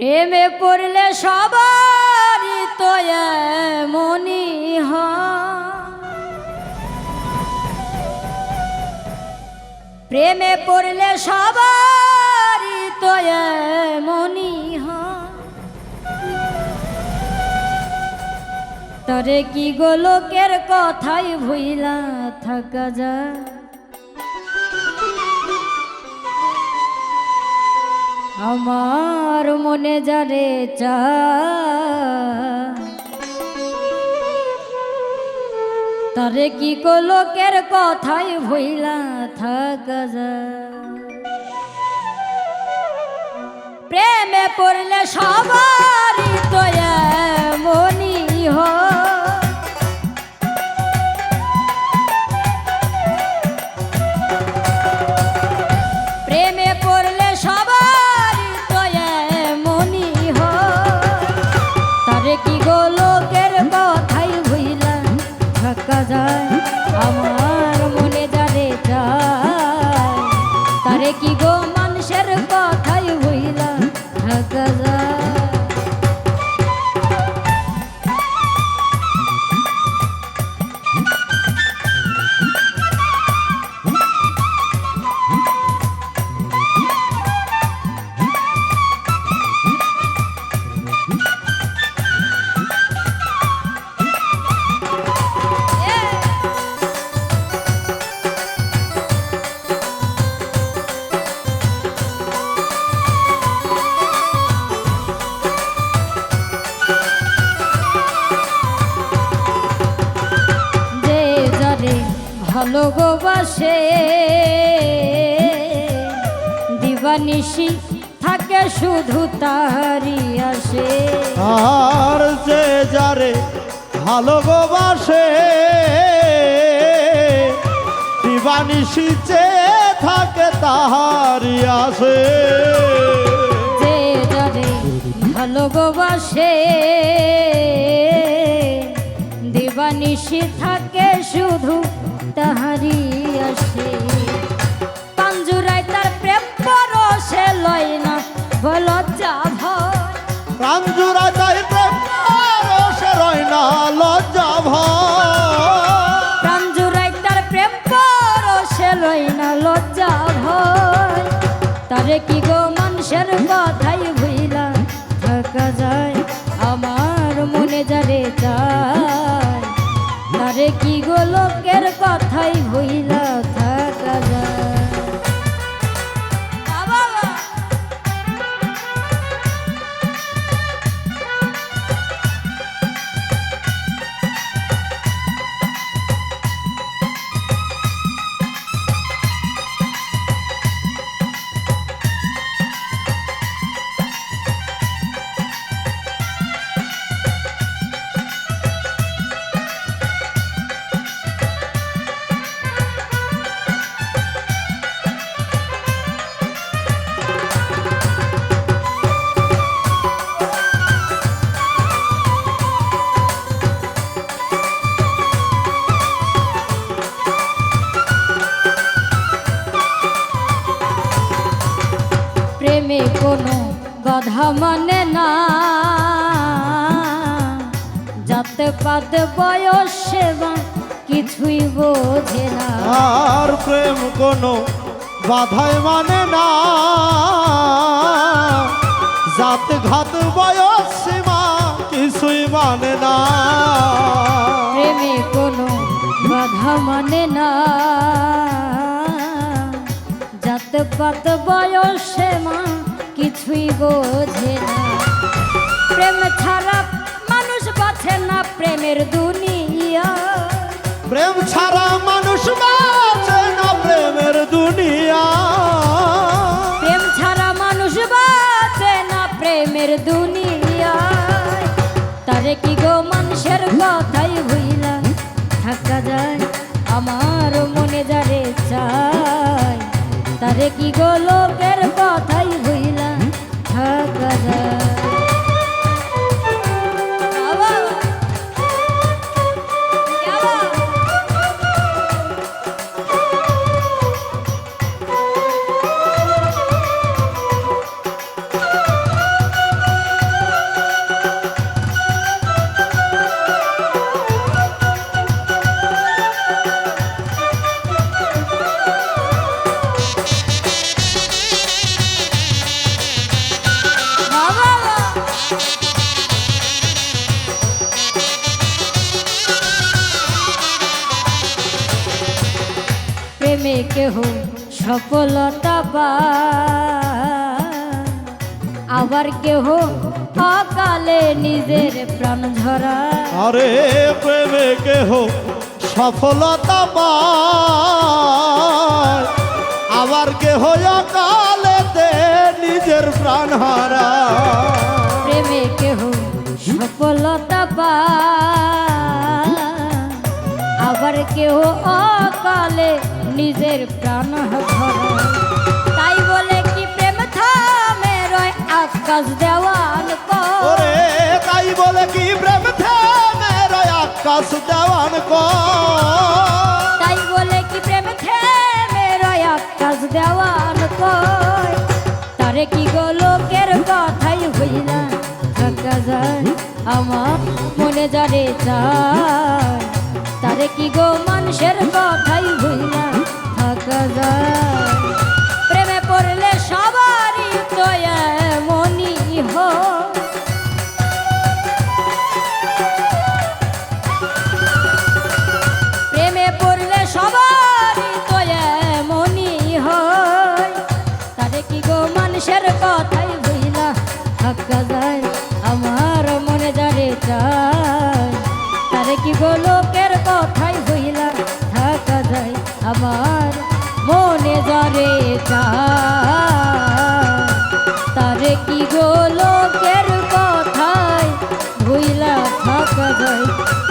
প্রেমে পড়লে সবারই তো মনি প্রেমে পড়লে সবারই তো মনি তরে কি গোলকের কথাই ভুইলা থাকা যায়? আমার মনে যারে চা। তারে কি লোকের কথাই ভইলা থাকা প্রেমে পড়লে সবারই তারে কি গো মানুষের কথাই হইলা? ঢাকা যায় ভালোবাসে। দিবানিশি থাকে শুধু তারি আসে। আর যে যারে ভালোবাসে দিবানিশি যে থাকে তাহারি আসে। যে যারে ভালোবাসে দিবানিশি থাকে শুধু লজ্জা ভয়। তারে কি গো মানুষের কথাই ভুইলা? থাকা যায়, আমার মনে যারে চায়। তারে কি গো লোকের কথাই ভুইলা? গধা মানে না। যাতে পাত বয়স সেবা কিছুই বোঝে না। আর প্রেম কোনো বাধাই মানে না। জাত ঘাত বয়স সীমা কিছুই মানে না। প্রেমে কোনো বাধা মানে না। যাত পাত বয়স সেবা কিছুই বোঝে না। প্রেম ছাড়া মানুষ বাঁচে না প্রেমের দুনিয়া। প্রেম ছাড়া মানুষ বাঁচে না প্রেমের দুনিয়া। প্রেম ছাড়া মানুষ বাঁচে না প্রেমের দুনিয়ায় তারে কি গো মানুষের কথাই হইলা থাকা যায় আমার মনে যারে চায় তারে কি গো লোকের কথাই ভুইলা? থাকা কেহ সফলতা পায় আবার কেহ অকালে নিজের প্রাণ ঝরা আরে প্রেমে কেহ সফলতা পায় আবার কেহ কালেতে নিজের প্রাণ হারা। প্রেমে কেহ সফলতা পায় আবার কেহ অকালে নিজের প্রাণ তাই বলে কি প্রেম থামে রয় আকাশ দেওয়াল কর। তাই বলে কি প্রেম থেমে রয় আকাশ দেওয়ান তাই বলে কি প্রেম থেমে রয় আকাশ দেওয়ান কয় তারে কি গো লোকের কথাই হইলা থাকা যায় আমার মনে যারে চায়। তারে কি গো মানুষের কথাই হইলা প্রেমে পড়লে সবারই তো মনি হয়। প্রেমে পড়লে সবারই তো মনি হয়। তারে কি গো মানুষের কথাই মনে যারে চায় তারে কি গো লোকের কথাই ভুইলা থাকা যায়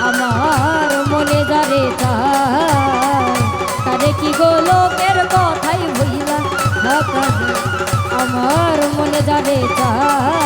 আমার মনে যারে চায় তারে কি গো লোকের কথাই ভুইলা থাকা আমার মনে যারে চায়